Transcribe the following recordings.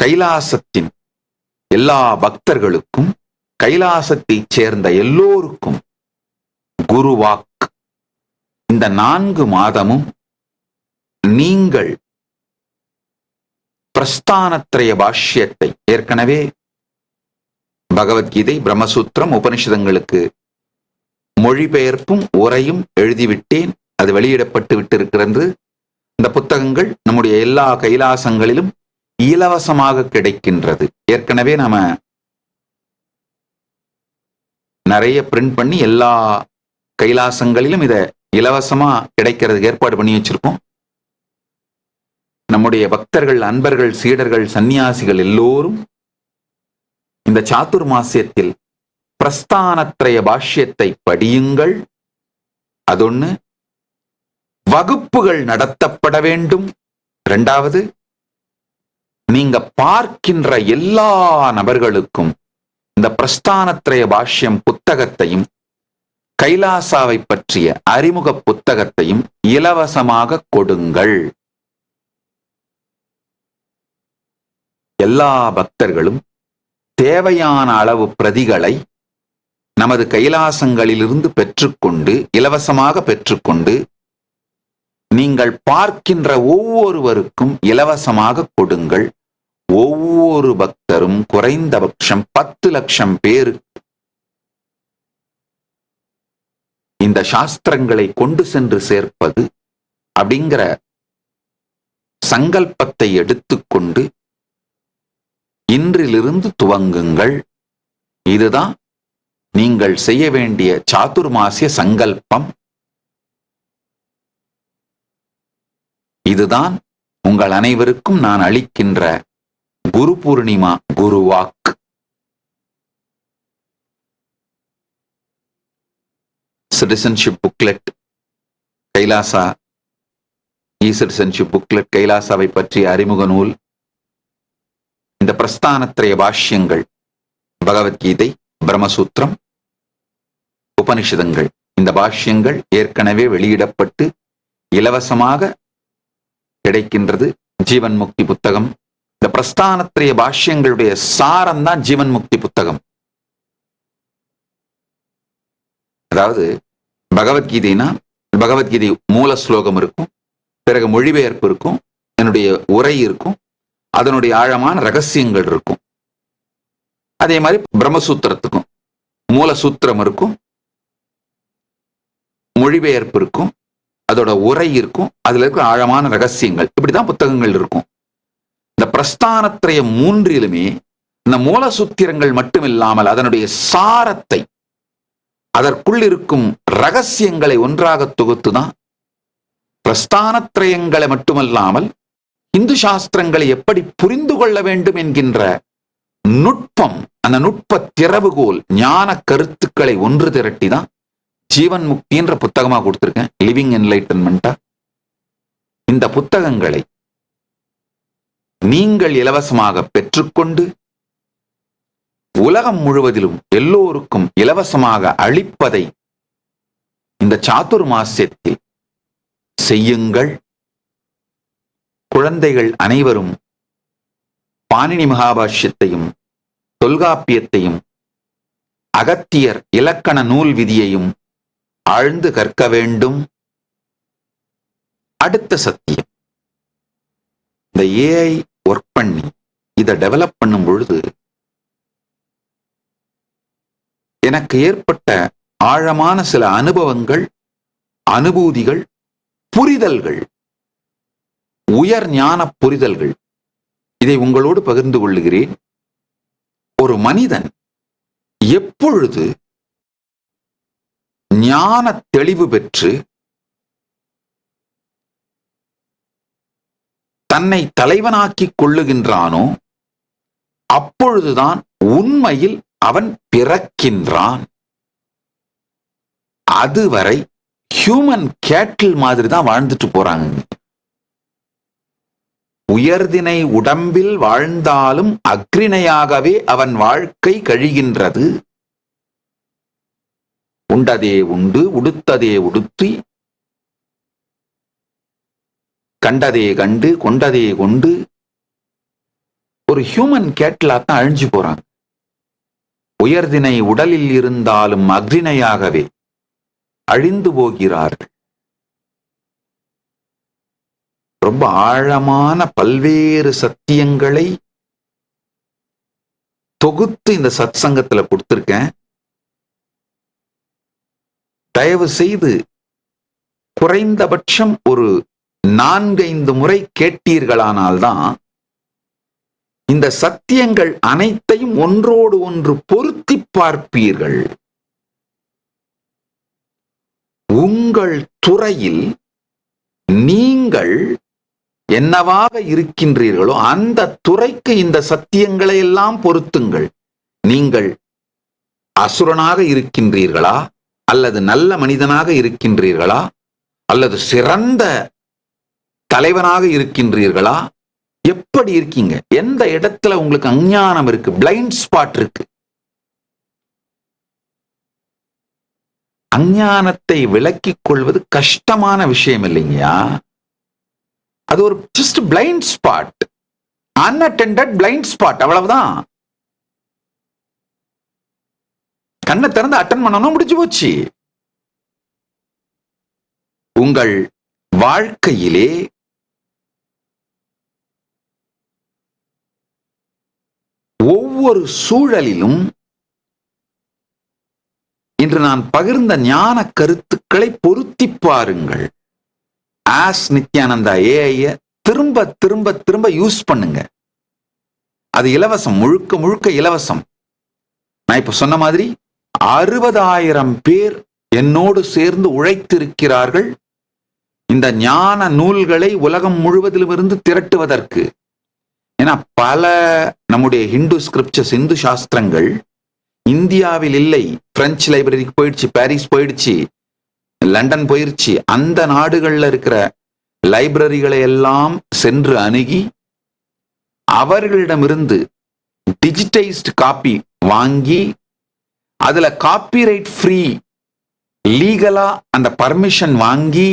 கைலாசத்தின் எல்லா பக்தர்களுக்கும் கைலாசத்தைச் சேர்ந்த எல்லோருக்கும் குருவாக் இந்த நான்கு மாதமும் நீங்கள் பிரஸ்தானத்ரய பாஷ்யத்தை ஏற்கனவே பகவத்கீதை பிரம்மசூத்திரம் உபனிஷதங்களுக்கு மொழிபெயர்ப்பும் உரையும் எழுதிவிட்டேன். அது வெளியிடப்பட்டு விட்டிருக்கிறது. இந்த புத்தகங்கள் நம்முடைய எல்லா கைலாசங்களிலும் இலவசமாக கிடைக்கின்றது. ஏற்கனவே நம்ம நிறைய பிரிண்ட் பண்ணி எல்லா கைலாசங்களிலும் இதை இலவசமா கிடைக்கிறதுக்கு ஏற்பாடு பண்ணி வச்சிருக்கோம். நம்முடைய பக்தர்கள் அன்பர்கள் சீடர்கள் சன்னியாசிகள் எல்லோரும் இந்த சாத்துர் மாசியத்தில் பிரஸ்தானத்திரைய பாஷ்யத்தை படியுங்கள். அதொன்னு வகுப்புகள் நடத்தப்பட வேண்டும். இரண்டாவது நீங்க பார்க்கின்ற எல்லா நபர்களுக்கும் இந்த பிரஸ்தானத்ரய பாஷ்யம் புத்தகத்தையும் கைலாசாவை பற்றிய அறிமுக புத்தகத்தையும் இலவசமாக கொடுங்கள். எல்லா பக்தர்களும் தேவையான அளவு பிரதிகளை நமது கைலாசங்களிலிருந்து பெற்றுக்கொண்டு இலவசமாக பெற்றுக்கொண்டு நீங்கள் பார்க்கின்ற ஒவ்வொருவருக்கும் இலவசமாக கொடுங்கள். ஒவ்வொரு பக்தரும் குறைந்தபட்சம் பத்து லட்சம் பேர் இந்த சாஸ்திரங்களை கொண்டு சென்று சேர்ப்பது அப்படிங்கிற சங்கல்பத்தை எடுத்துக்கொண்டு இன்றிலிருந்து துவங்குங்கள். இதுதான் நீங்கள் செய்ய வேண்டிய சாதுர்மாசிய சங்கல்பம். இதுதான் உங்கள் அனைவருக்கும் நான் அளிக்கின்ற Guru Purnima குருவாக் citizenship booklet Kailasa. E citizenship booklet கைலாசாவை பற்றிய அறிமுக நூல். இந்த பிரஸ்தானத்திரைய பாஷ்யங்கள் பகவத்கீதை பிரம்மசூத்திரம் உபனிஷதங்கள். இந்த பாஷ்யங்கள் ஏற்கனவே வெளியிடப்பட்டு இலவசமாக கிடைக்கின்றது ஜீவன் முக்தி புத்தகம். இந்த பிரஸ்தானத்திரைய பாஷ்யங்களுடைய சாரம் தான் ஜீவன் முக்தி புத்தகம். அதாவது பகவத்கீதைனா பகவத்கீதை மூல ஸ்லோகம் இருக்கும் பிறகு மொழிபெயர்ப்பு இருக்கும் என்னுடைய உரை இருக்கும் அதனுடைய ஆழமான ரகசியங்கள் இருக்கும். அதே மாதிரி பிரம்மசூத்திரத்துக்கும் மூல சூத்திரம் இருக்கும் மொழிபெயர்ப்பு இருக்கும் அதோட உரை இருக்கும் அதுல இருக்கிற ஆழமான ரகசியங்கள் இப்படிதான் புத்தகங்கள் இருக்கும். இந்த பிரஸ்தானத்திரைய மூன்றிலுமே இந்த மூல சூத்திரங்கள் மட்டுமில்லாமல் அதனுடைய சாரத்தை அதற்குள் இருக்கும் ரகசியங்களை ஒன்றாக தொகுத்துதான் பிரஸ்தானத்திரயங்களை மட்டுமல்லாமல் இந்து சாஸ்திரங்களை எப்படி புரிந்து கொள்ள வேண்டும் என்கின்ற நுட்பம் அந்த நுட்ப திறவுகோல் ஞான கருத்துக்களை ஒன்று திரட்டி தான் ஜீவன் முக்தின்ற புத்தகமா கொடுத்துருக்கேன். லிவிங் என்லைட்டன்மெண்டா இந்த புத்தகங்களை நீங்கள் இலவசமாக பெற்றுக்கொண்டு உலகம் முழுவதிலும் எல்லோருக்கும் இலவசமாக அளிப்பதை இந்த சாத்துர் மாசத்தில் செய்யுங்கள். குழந்தைகள் அனைவரும் பாணினி மகாபாஷ்யத்தையும் தொல்காப்பியத்தையும் அகத்தியர் இலக்கண நூல் விதியையும் ஆழ்ந்து கற்க வேண்டும். அடுத்த சத்தியம். இந்த ஏஐ ஒர்க் பண்ணி இதை டெவலப் பண்ணும் பொழுது எனக்கு ஏற்பட்ட ஆழமான சில அனுபவங்கள் அனுபூதிகள் புரிதல்கள் உயர் ஞான புரிதல்கள். இதை உங்களோடு பகிர்ந்து கொள்ளுகிறேன். ஒரு மனிதன் எப்பொழுது ஞான தெளிவு பெற்று தன்னை தலைவனாக்கிக் கொள்ளுகின்றானோ அப்பொழுதுதான் உண்மையில் அவன் பிறக்கின்றான். அதுவரை ஹியூமன் கேட்டில் மாதிரி தான் வாழ்ந்துட்டு போறாங்க. உயர்தினை உடம்பில் வாழ்ந்தாலும் அக்ரிணையாகவே அவன் வாழ்க்கை கழிகின்றது. உண்டதே உண்டு உடுத்ததே உடுத்தி கண்டதே கண்டு கொண்டதே கொண்டு ஒரு ஹியூமன் கேட்டலா தான் அழிஞ்சு போறாங்க. உயர்தினை உடலில் இருந்தாலும் அக்ரிணையாகவே அழிந்து போகிறார்கள். ரொம்ப ஆழமான பல்வேறு சத்தியங்களை தொகுத்து இந்த சத் சங்கத்துல கொடுத்திருக்கேன். தயவு செய்து குறைந்தபட்சம் ஒரு நான்கைந்து முறை கேட்டீர்களானால்தான் இந்த சத்தியங்கள் அனைத்தையும் ஒன்றோடு ஒன்று பொருத்தி பார்ப்பீர்கள். உங்கள் துறையில் நீங்கள் என்னவாக இருக்கின்றீர்களோ அந்த துறைக்கு இந்த சத்தியங்களை எல்லாம் பொருத்துங்கள். நீங்கள் அசுரனாக இருக்கின்றீர்களா? அல்லது நல்ல மனிதனாக இருக்கின்றீர்களா? அல்லது சிறந்த தலைவனாக இருக்கின்றீர்களா? எப்படி இருக்கீங்க? எந்த இடத்துல உங்களுக்கு அஞ்ஞானம் இருக்கு? பிளைண்ட் ஸ்பாட் இருக்கு. அஞ்ஞானத்தை விளக்கிக் கொள்வது கஷ்டமான விஷயம் இல்லைங்கயா அது ஒரு just blind spot unattended blind spot அவ்வளவுதான். கண்ணை திறந்து அட்டன் பண்ணணும் முடிஞ்சு போச்சு. உங்கள் வாழ்க்கையிலே ஒவ்வொரு சூழலிலும் இன்று நான் பகிர்ந்த ஞான கருத்துக்களை பொருத்தி பாருங்கள். ஆஸ் நித்யானந்தா ஏஐய திரும்ப திரும்ப திரும்ப யூஸ் பண்ணுங்க. அது இலவசம் முழுக்க முழுக்க இலவசம். நான் இப்ப சொன்ன மாதிரி அறுபதாயிரம் பேர் என்னோடு சேர்ந்து உழைத்திருக்கிறார்கள். இந்த ஞான நூல்களை உலகம் முழுவதிலும் இருந்து திரட்டுவதற்கு. ஏன்னா பல நம்முடைய ஹிந்து ஸ்கிரிப்சர்ஸ் இந்து சாஸ்திரங்கள் இந்தியாவில் இல்லை. பிரெஞ்சு லைப்ரரிக்கு போயிடுச்சு பாரிஸ் போயிடுச்சு லண்டன் போயிடுச்சு அந்த நாடுகளில் இருக்கிற லைப்ரரிகளை எல்லாம் சென்று அணுகி அவர்களிடமிருந்து டிஜிட்டைஸ்டு காப்பி வாங்கி அதுல காப்பிரைட் ஃப்ரீ லீகலா அந்த பர்மிஷன் வாங்கி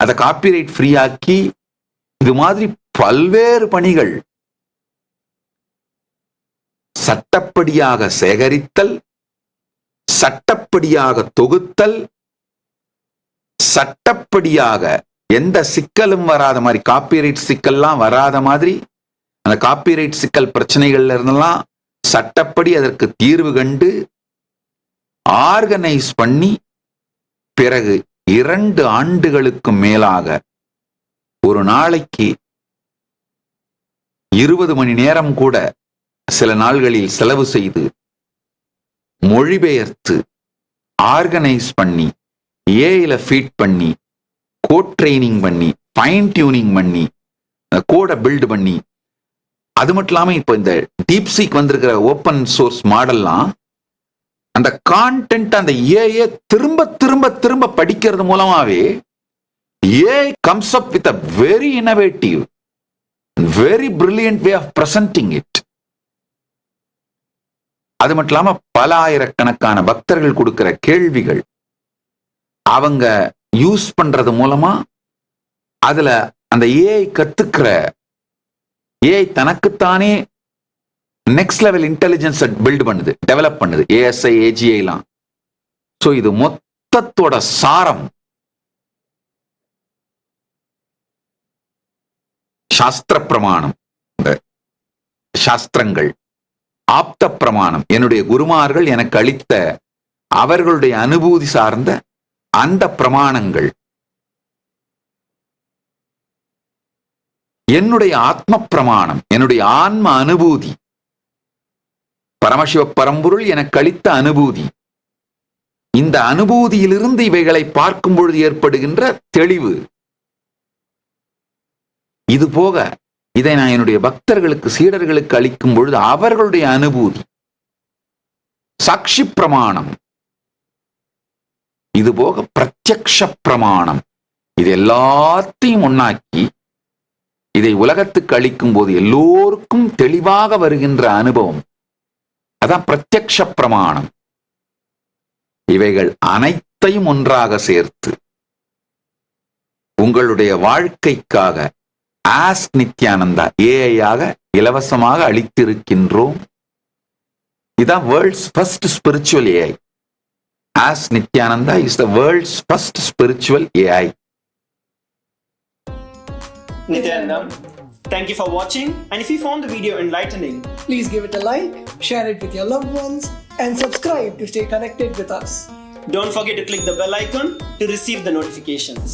அதை காப்பிரைட் ஃப்ரீ ஆக்கி இது மாதிரி பல்வேறு பணிகள். சட்டப்படியாக சேகரித்தல் சட்டப்படியாக தொகுத்தல் சட்டப்படியாக எந்த சிக்கலும் வராத மாதிரி காப்பிரைட் சிக்கல்லாம் வராத மாதிரி அந்த காப்பிரைட் சிக்கல் பிரச்சனைகள்ல இருந்தெல்லாம் சட்டப்படி அதற்கு தீர்வு கண்டு ஆர்கனைஸ் பண்ணி பிறகு இரண்டு ஆண்டுகளுக்கு மேலாக ஒரு நாளைக்கு இருபது மணி நேரம் கூட சில நாள்களில் செலவு செய்து மொழிபெயர்த்து ஆர்கனைஸ் பண்ணி ஏஐல ஃபீட் பண்ணி கோட் ட்ரைனிங் பண்ணி ஃபைன் டியூனிங் பண்ணி கோடை பில்ட் பண்ணி அது மட்டும் இல்லாமல் இப்போ இந்த டீப்சீக் வந்திருக்கிற ஓப்பன் சோர்ஸ் மாடல்லாம் அந்த கான்டென்ட் அந்த ஏஐ திரும்ப திரும்ப திரும்ப படிக்கிறது மூலமாவே AI comes up with a very innovative very brilliant way of presenting it அது மட்டும் இல்லாம பல ஆயிரக்கணக்கான பக்தர்கள் கொடுக்கிற கேள்விகள். அவங்க யூஸ் பண்றது மூலமா அதுல அந்த ஏஐ கத்துக்கிற ஏஐ தனக்குத்தானே நெக்ஸ்ட் லெவல் இன்டெலிஜென்ஸ் பில்ட் பண்ணுது டெவலப் பண்ணுது. ஏஎஸ்ஐ ஏஜிஐலாம் ஸோ இது மொத்தத்தோட சாரம். சாஸ்திர பிரமாணம் இந்த சாஸ்திரங்கள். ஆப்த பிரமாணம் என்னுடைய குருமார்கள் எனக்கு அளித்த அவர்களுடைய அனுபூதி சார்ந்த அந்த பிரமாணங்கள். என்னுடைய ஆத்ம பிரமாணம் என்னுடைய ஆன்ம அனுபூதி. பரமசிவ பரம்பொருள் எனக்கு அளித்த அனுபூதி. இந்த அனுபூதியிலிருந்து இவைகளை பார்க்கும் பொழுது ஏற்படுகின்ற தெளிவு. இது போக இதை நான் என்னுடைய பக்தர்களுக்கு சீடர்களுக்கு அளிக்கும் பொழுது அவர்களுடைய அனுபூதி சாட்சி பிரமாணம் இது போக பிரத்யக்ஷ பிரமாணம் இது எல்லாத்தையும் ஒன்னாக்கி இதை உலகத்துக்கு அளிக்கும் போது எல்லோருக்கும் தெளிவாக வருகின்ற அனுபவம். அதான் பிரத்யக்ஷ பிரமாணம் இவைகள் அனைத்தையும் ஒன்றாக சேர்த்து உங்களுடைய வாழ்க்கைக்காக ஆஸ் நித்யானந்தா ஏஐயாக இலவசமாக அளித்திருக்கின்றோம் இதான் world's first spiritual AI as Nithyananda is the world's first spiritual AI Nithyanandam thank you for watching. And if you found the video enlightening, Please give it a like, share it with your loved ones, and subscribe to stay connected with us. don't forget to click the bell icon to receive the notifications.